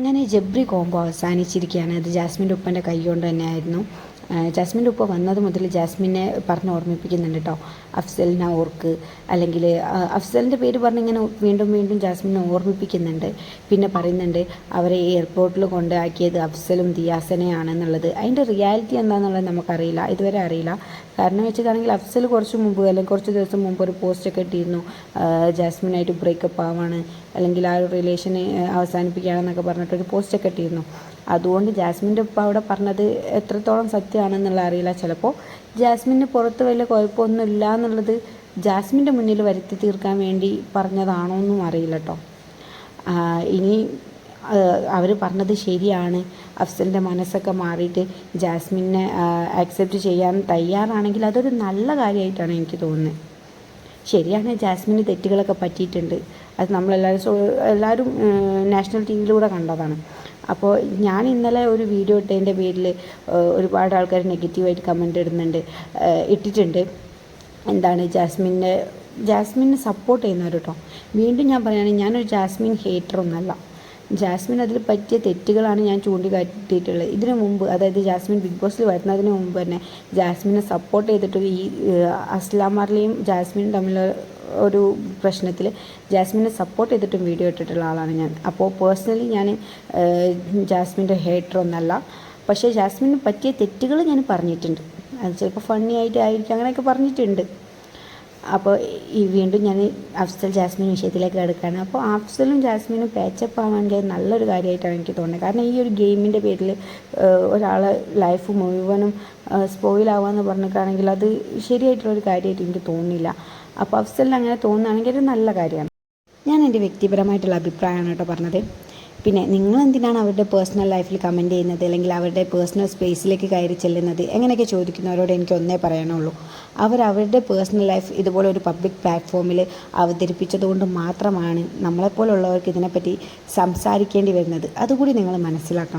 അങ്ങനെ ജബ്രി കോംബോ അവസാനിച്ചിരിക്കുകയാണ്. അത് ജാസ്മിന്റെ ഉപ്പന്റെ കൈ കൊണ്ട് തന്നെയായിരുന്നു. ജാസ്മിന്റെ ഉപ്പ വന്നത് മുതൽ ജാസ്മിനെ പറഞ്ഞ് ഓർമ്മിപ്പിക്കുന്നുണ്ട് കേട്ടോ. അഫ്സലിനെ ഓർക്ക്. അല്ലെങ്കിൽ അഫ്സലിന്റെ പേര് പറഞ്ഞിങ്ങനെ വീണ്ടും വീണ്ടും ജാസ്മിനെ ഓർമ്മിപ്പിക്കുന്നുണ്ട്. പിന്നെ പറയുന്നുണ്ട് അവരെ എയർപോർട്ടിൽ കൊണ്ടാക്കിയത് അഫ്സലും ദിയാസനെയാണെന്നുള്ളത്. അതിന്റെ റിയാലിറ്റി എന്താണെന്നുള്ളത് നമുക്കറിയില്ല. ഇതുവരെ അറിയില്ല. കാരണം വെച്ചിട്ടാണെങ്കിൽ അഫ്സൽ കുറച്ച് മുമ്പ് അല്ലെങ്കിൽ കുറച്ച് ദിവസം മുമ്പ് ഒരു പോസ്റ്റൊക്കെ ഇട്ടിരുന്നു. ജാസ്മിനായിട്ട് ബ്രേക്കപ്പ് ആവാണ്. അല്ലെങ്കിൽ ആ ഒരു റിലേഷനെ അവസാനിപ്പിക്കുകയാണെന്നൊക്കെ പറഞ്ഞിട്ടൊരു പോസ്റ്റൊക്കെ ഇട്ടിരുന്നു. അതുകൊണ്ട് ജാസ്മിന്റെ ഉപ്പ അവിടെ പറഞ്ഞത് എത്രത്തോളം സത്യമാണെന്നുള്ള അറിയില്ല. ചിലപ്പോൾ ജാസ്മിന് പുറത്ത് വലിയ കുഴപ്പമൊന്നുമില്ല എന്നുള്ളത് ജാസ്മിന്റെ മുന്നിൽ വരുത്തി തീർക്കാൻ വേണ്ടി പറഞ്ഞതാണോ എന്നും അറിയില്ല കേട്ടോ. ഇനി അവർ പറഞ്ഞത് ശരിയാണ്. അഫ്സലിന്റെ മനസ്സൊക്കെ മാറിയിട്ട് ജാസ്മിനെ ആക്സെപ്റ്റ് ചെയ്യാൻ തയ്യാറാണെങ്കിൽ അതൊരു നല്ല കാര്യമായിട്ടാണ് എനിക്ക് തോന്നുന്നത്. ശരിയാണ് ജാസ്മിന് തെറ്റുകളൊക്കെ പറ്റിയിട്ടുണ്ട്. അത് നമ്മളെല്ലാവരും എല്ലാവരും നാഷണൽ ടി വിയിലൂടെ കണ്ടതാണ്. അപ്പോൾ ഞാൻ ഇന്നലെ ഒരു വീഡിയോ ഇട്ടതിന്റെ പേരിൽ ഒരുപാട് ആൾക്കാർ നെഗറ്റീവായിട്ട് കമന്റ് ഇടുന്നുണ്ട്. ഇട്ടിട്ടുണ്ട്. എന്താണ് ജാസ്മിന്റെ ജാസ്മിനെ സപ്പോർട്ട് ചെയ്യുന്നവർ കേട്ടോ വീണ്ടും ഞാൻ പറയുകയാണെങ്കിൽ ഞാനൊരു ജാസ്മിൻ ഹേറ്ററൊന്നല്ല ജാസ്മിൻ അതിൽ പറ്റിയ തെറ്റുകളാണ് ഞാൻ ചൂണ്ടിക്കാട്ടിയിട്ടുള്ളത്. ഇതിനു മുമ്പ് അതായത് ജാസ്മിൻ ബിഗ് ബോസിൽ വരുന്നതിന് മുമ്പ് തന്നെ ജാസ്മിനെ സപ്പോർട്ട് ചെയ്തിട്ട് ഈ അസ്ലാമാറിലെയും ജാസ്മിനും തമ്മിൽ ഒരു പ്രശ്നത്തിൽ ജാസ്മിനെ സപ്പോർട്ട് ചെയ്തിട്ടും വീഡിയോ ഇട്ടിട്ടുള്ള ആളാണ് ഞാൻ. അപ്പോൾ പേഴ്സണലി ഞാൻ ജാസ്മിന്റെ ഹേറ്ററൊന്നല്ല പക്ഷേ ജാസ്മിന് പറ്റിയ തെറ്റുകൾ ഞാൻ പറഞ്ഞിട്ടുണ്ട്. അത് ചിലപ്പോൾ ഫണ്ണി ആയിട്ട് ആയിരിക്കും അങ്ങനെയൊക്കെ പറഞ്ഞിട്ടുണ്ട്. അപ്പോൾ ഈ വീണ്ടും ഞാൻ അഫ്സൽ ജാസ്മിൻ വിഷയത്തിലേക്ക് കിടക്കുകയാണ്. അപ്പോൾ അഫ്സലും ജാസ്മിനും പാച്ചപ്പ് ആവാണെങ്കിൽ നല്ലൊരു കാര്യമായിട്ടാണ് എനിക്ക് തോന്നുന്നത്. കാരണം ഈ ഒരു ഗെയിമിന്റെ പേരിൽ ഒരാളെ ലൈഫ് മുഴുവനും സ്പോയിൽ ആവാന്ന് പറഞ്ഞിട്ടാണെങ്കിൽ അത് ശരിയായിട്ടുള്ളൊരു കാര്യമായിട്ട് എനിക്ക് തോന്നുന്നില്ല. അപ്പോൾ അഫ്സലിന് അങ്ങനെ തോന്നുകയാണെങ്കിൽ ഒരു നല്ല കാര്യമാണ്. ഞാൻ എന്റെ വ്യക്തിപരമായിട്ടുള്ള അഭിപ്രായമാണ് കേട്ടോ പറഞ്ഞത്. പിന്നെ നിങ്ങൾ എന്തിനാണ് അവരുടെ പേഴ്സണൽ ലൈഫിൽ കമന്റ് ചെയ്യുന്നത്? അല്ലെങ്കിൽ അവരുടെ പേഴ്സണൽ സ്പേസിലേക്ക് കയറി ചെല്ലുന്നത്? എങ്ങനെയൊക്കെ ചോദിക്കുന്നവരോട് എനിക്ക് ഒന്നേ പറയാനുള്ളൂ. അവർ അവരുടെ പേഴ്സണൽ ലൈഫ് ഇതുപോലെ ഒരു പബ്ലിക് പ്ലാറ്റ്ഫോമിൽ അവതരിപ്പിച്ചതുകൊണ്ട് മാത്രമാണ് നമ്മളെപ്പോലുള്ളവർക്ക് ഇതിനെപ്പറ്റി സംസാരിക്കേണ്ടി വരുന്നത്. അതുകൂടി നിങ്ങൾ മനസ്സിലാക്കണം.